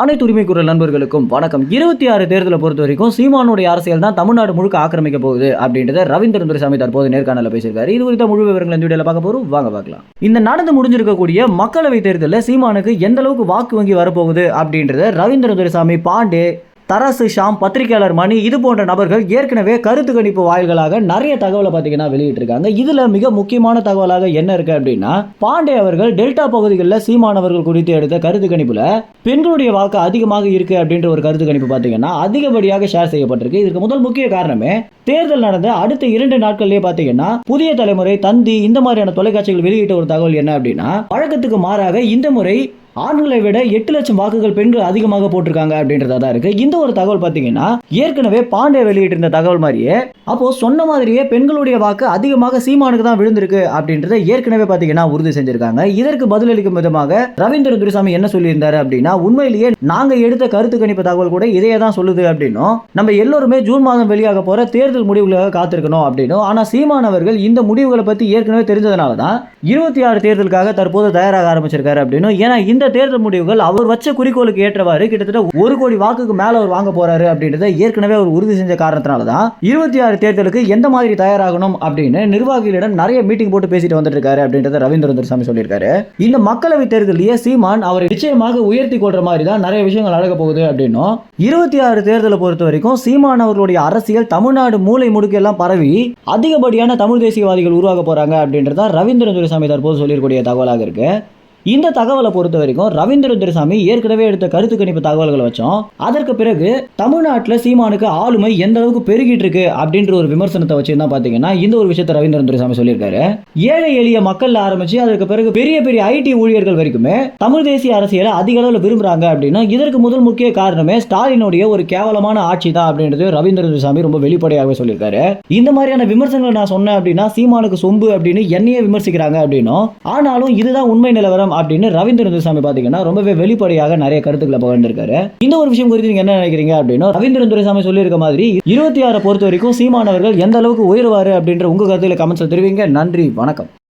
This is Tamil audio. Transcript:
அனைத்து உரிமை குரல் நண்பர்களுக்கும் வணக்கம். இருபத்தி ஆறு தேர்தலை பொறுத்த வரைக்கும் சீமானுடைய அரசியல் தான் தமிழ்நாடு முழுக்க ஆக்கிரமிக்க போகுது அப்படின்றத ரவீந்திரன் துரைசாமி தற்போது நேர்காணல பேசியிருக்காரு. இது குறித்த முழு விவரங்கள் இந்த வீடியோல பார்க்க போறோம். வாங்க பார்க்கலாம். இந்த நடந்து முடிஞ்சிருக்கக்கூடிய மக்களவை தேர்தலில் சீமானுக்கு எந்த அளவுக்கு வாக்கு வங்கி வரப்போகுது அப்படின்றத ரவீந்திரன் துரைசாமி பாண்டே தரசு ஷாம் பத்திரிகையாளர் மணி இது போன்ற நபர்கள் ஏற்கனவே கருத்து கணிப்பு வாயில்களாக நிறைய தகவலை பார்த்தீங்கன்னா வெளியிட்டிருக்காங்க. இதில் மிக முக்கியமான தகவலாக என்ன இருக்கு அப்படின்னா பாண்டே அவர்கள் டெல்டா பகுதிகளில் சீமானவர்கள் குறித்து எடுத்த கருத்து கணிப்பில் பெண்களுடைய வாக்கு அதிகமாக இருக்கு அப்படின்ற ஒரு கருத்து கணிப்பு பார்த்தீங்கன்னா அதிகப்படியாக ஷேர் செய்யப்பட்டிருக்கு. இதுக்கு முதல் முக்கிய காரணமே தேர்தல் நடந்த அடுத்த இரண்டு நாட்கள்லேயே பார்த்தீங்கன்னா புதிய தலைமுறை தந்தி இந்த மாதிரியான தொலைக்காட்சிகள் வெளியிட்ட ஒரு தகவல் என்ன அப்படின்னா வழக்கத்துக்கு மாறாக இந்த முறை ஆண்களை விட எட்டு லட்சம் வாக்குகள் பெண்கள் அதிகமாக போட்டிருக்காங்க அப்படின்றதா தான் இருக்கு. இந்த ஒரு தகவல் பார்த்தீங்கன்னா ஏற்கனவே பாண்டே வெளியிட்டிருந்த தகவல் மாதிரியே அப்போ சொன்ன மாதிரியே பெண்களுடைய வாக்கு அதிகமாக சீமானுக்கு தான் விழுந்திருக்கு அப்படின்றத ஏற்கனவே பார்த்தீங்கன்னா உறுதி செஞ்சிருக்காங்க. இதற்கு பதிலளிக்கும் விதமாக ரவீந்திர துரைசாமி என்ன சொல்லியிருந்தாரு அப்படின்னா உண்மையிலேயே நாங்க எடுத்த கருத்து கணிப்பு தகவல் கூட இதையே தான் சொல்லுது அப்படின்னும். நம்ம எல்லோருமே ஜூன் மாதம் வெளியாக போற தேர்தல் முடிவுகளுக்காக காத்திருக்கணும் அப்படின்னும். ஆனா சீமான் அவர்கள் இந்த முடிவுகளை பத்தி ஏற்கனவே தெரிஞ்சதுனால தான் இருபத்தி ஆறு தேர்தலுக்காக தற்போது தயாராக ஆரம்பிச்சிருக்காரு அப்படின்னும். ஏன்னா இந்த தேர்தல் முடிவுகள் அவர் வச்ச குறிக்கோளுக்கு ஏற்றவாறு கிட்டத்தட்ட ஒரு கோடி வாக்குக்கு மேல அவர் வாங்க போறாரு அப்படின்றத ஏற்கனவே அவர் உறுதி செஞ்ச காரணத்தினால தான் இருபத்தி ஆறு தேர்தலுக்கு எந்த மாதிரி தயாராகணும் அப்படின்னு நிர்வாகிகளிடம் நிறைய மீட்டிங் போட்டு பேசிட்டு வந்துட்டு இருக்காரு அப்படின்றத ரவீந்திரந்தர் சாமி சொல்லியிருக்காரு. இந்த மக்களவை தேர்தலிலேயே சீமான் அவரை நிச்சயமாக உயர்த்தி கொள்ற மாதிரி தான் நிறைய விஷயங்கள் நடக்க போகுது அப்படின்னும் இருபத்தி ஆறு தேர்தலை பொறுத்த வரைக்கும் சீமான் அவர்களுடைய அரசியல் தமிழ்நாடு மூலை முடுக்கெல்லாம் பரவி அதிகப்படியான தமிழ் தேசியவாதிகள் உருவாக போறாங்க அப்படின்றத ரவீந்திரன் துரைசாமி தற்போது சொல்லியிருக்கூடிய தகவலாக இருக்கு. இந்த தகவலை பொறுத்த வரைக்கும் ரவீந்திர துரைசாமி ஏற்கனவே எடுத்த கருத்து கணிப்பு தகவல்களை வச்சோம். அதற்கு பிறகு தமிழ்நாட்டில் சீமானுக்கு ஆளுமை எந்த அளவுக்கு பெருகிட்டு இருக்கு அப்படின்ற ஒரு விமர்சனத்தை வச்சு என்ன பார்த்தீங்கன்னா இந்த ஒரு விஷயத்தை ரவீந்திரன் துரைசாமி சொல்லியிருக்காரு. ஏழை எளிய மக்கள் ஆரம்பிச்சு அதற்கு பிறகு பெரிய பெரிய ஐடி ஊழியர்கள் வரைக்குமே தமிழ் தேசிய அரசியலை அதிக அளவில் விரும்புறாங்க அப்படின்னா இதற்கு முதல் முக்கிய காரணமே ஸ்டாலினுடைய ஒரு கேவலமான ஆட்சி தான் அப்படின்றது ரவீந்திர துரைசாமி ரொம்ப வெளிப்படையாகவே சொல்லியிருக்காரு. இந்த மாதிரியான விமர்சனங்களை நான் சொன்னேன் அப்படின்னா சீமானுக்கு சொம்பு அப்படின்னு என்னையே விமர்சிக்கிறாங்க அப்படின்னும். ஆனாலும் இதுதான் உண்மை நிலவரம் அப்படின்னு ரவீந்திர துரைசாமி பாத்தீங்கன்னா ரொம்பவே வெளிப்படையாக நிறைய கருத்துக்களை பகிர்ந்திருக்காரு. இந்த ஒரு விஷயம் குறித்து நீங்க என்ன நினைக்கிறீங்க அப்படின்னு ரவீந்திர துரைசாமி சொல்லியிருக்க மாதிரி இருபத்தி ஆறை பொறுத்த வரைக்கும் சீமானவர்கள் எந்த அளவுக்கு உயர்வாரு அப்படின்ற உங்க கருத்துல கமெண்ட்ஸ் தெரிவிங்க. நன்றி வணக்கம்.